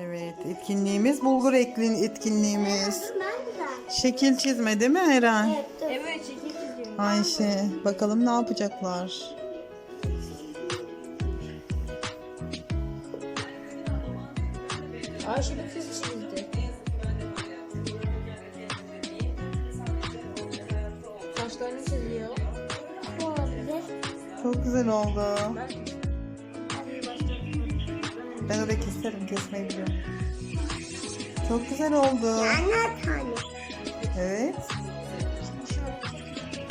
Evet, etkinliğimiz bulgur eklin etkinliğimiz. Şekil çizme değil mi Eren? Evet, şekil çiziyorum. Ayşe, bakalım ne yapacaklar? Ayşe bir kız çizdi. Saçlarını çiziyor. Çok güzel oldu. Ben Ben orayı keserim, kesmeyi biliyorum. Çok güzel oldu. Anne tane. Evet.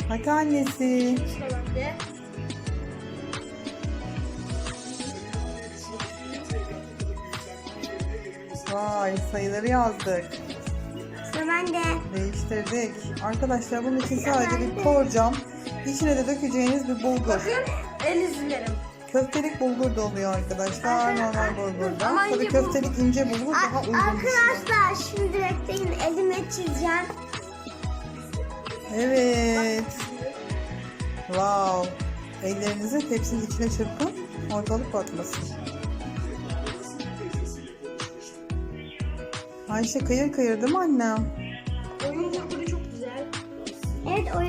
Hadi annesi. Vay, sayıları yazdık. Sıra bende. Değiştirdik. Arkadaşlar bunun için sadece bir borcam. İçine de dökeceğiniz bir bulgur. Bakın el izlerim. Köftelik bulgur da oluyor arkadaşlar. Normal bulgurdan. Ama Tabii ince köftelik ince bulgur daha uygun. Arkadaşlar şimdi bekleyin elime çizeceğim. Evet. Wow. Ellerinizi tepsinin içine çırpın. Ortalık batmasın. Ayşe kıyır kıyır değil mi annem? Oyun bulguru çok güzel. Evet o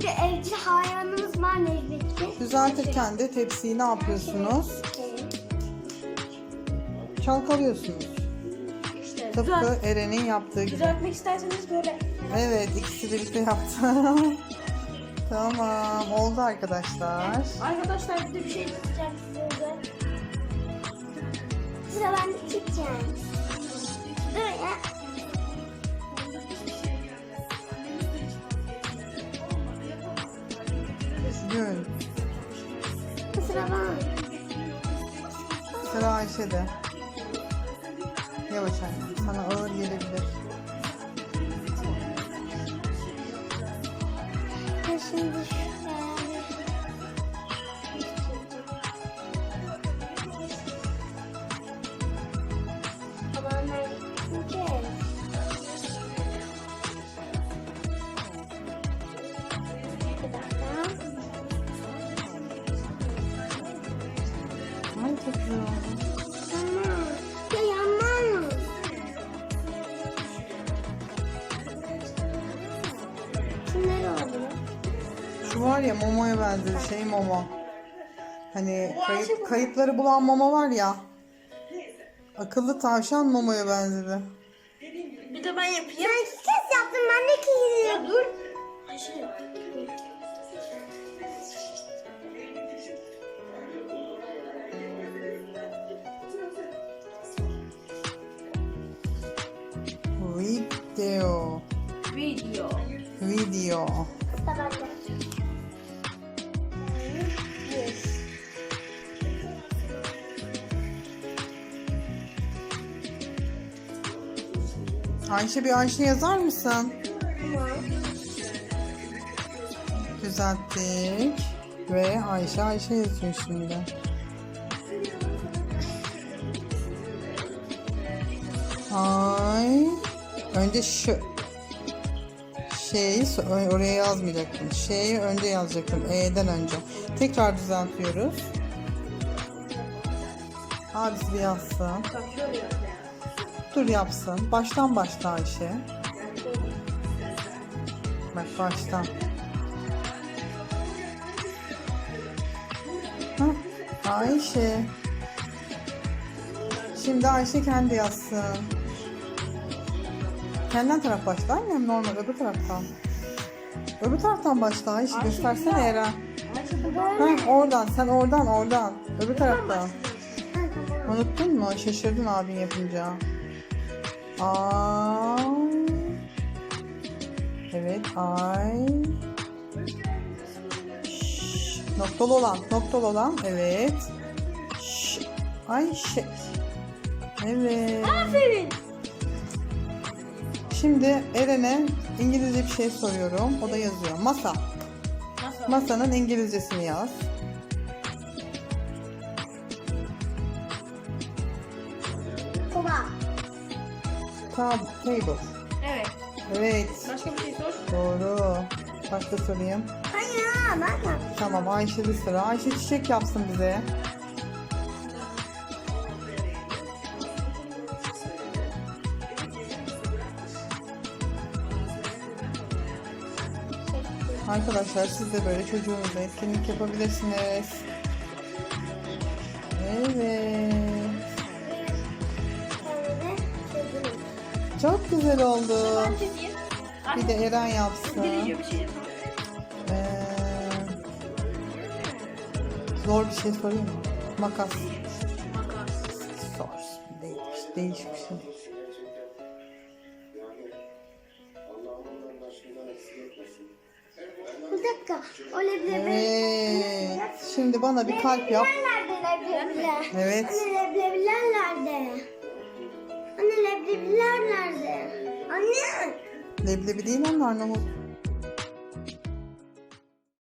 de evcil hayvanımız var Necmet'te. Düzeltirken de tepsiyi ne yapıyorsunuz? Çalkalıyorsunuz. Tıpkı düzelt, Eren'in yaptığı gibi. düzeltmek isterseniz böyle. Evet ikisi birlikte yaptı. tamam oldu arkadaşlar. Arkadaşlar bir de bir şey çizeceğim size. Sıra bende çizeceğim. Dur ya. Sıra bana. Sıra Ayşe'de. Yavaş anne. Sana ağır gelebilir. Şimdi şöyle. Çok güzel oldu. Tamam. Ya yanmam. Kimler oldu? Şu var ya Momo'ya benzedi. Şey Momo. Hani kayıp, kayıpları bulan Momo var ya. Akıllı tavşan Momo'ya benzedi. Bir de ben yapayım. Ben iki kez yaptım. Ben de iki Ya dur. Ayşe. Tamam. Ayşe bir Ayşe yazar mısın? Düzelttik. Ve Ayşe Ayşe yazıyor şimdi. Ay. Önce şu şeyi oraya yazmayacaktım. Şeyi önce yazacaktım. E'den önce. Tekrar düzeltiyoruz. Abisi bir yazsın. Dur yapsın. Baştan başla Ayşe. Bak baştan. Hah, Ayşe. Şimdi Ayşe kendi yazsın. Kendinden taraf başlar mı? Hem normal öbür taraftan. Öbür taraftan başla Ayşe. Ayşe Göstersene. Eren. Ha, oradan. Sen oradan oradan. Öbür taraftan. Unuttun mu? Şaşırdın abin yapınca. Ay. Evet ay. Şş, Noktalı olan, noktalı olan. Evet. Şş, Ayşe. Evet. Aferin. Şimdi Eren'e İngilizce bir şey soruyorum. O da yazıyor. Masa. Nasıl? Masanın İngilizcesini yaz. Kova. Tab table. Evet. Evet. Başka bir şey sor. Doğru. Başka sorayım. Hayır ben yaptım. Tamam Ayşe'de sıra. Ayşe çiçek yapsın bize. Arkadaşlar siz de böyle çocuğunuzla etkinlik yapabilirsiniz. Evet. Çok güzel oldu. Bir de Eren yapsın. Şey. Ee, zor bir şey sorayım mı? Makas. Makas. Zor. Değiş, değişik bir şey. Evet. Şimdi bana bir kalp yap. Leblebiler? Evet. Anne leblebiler nerede? Anne leblebiler nerede? Anne. Leblebi değil onlar Namut.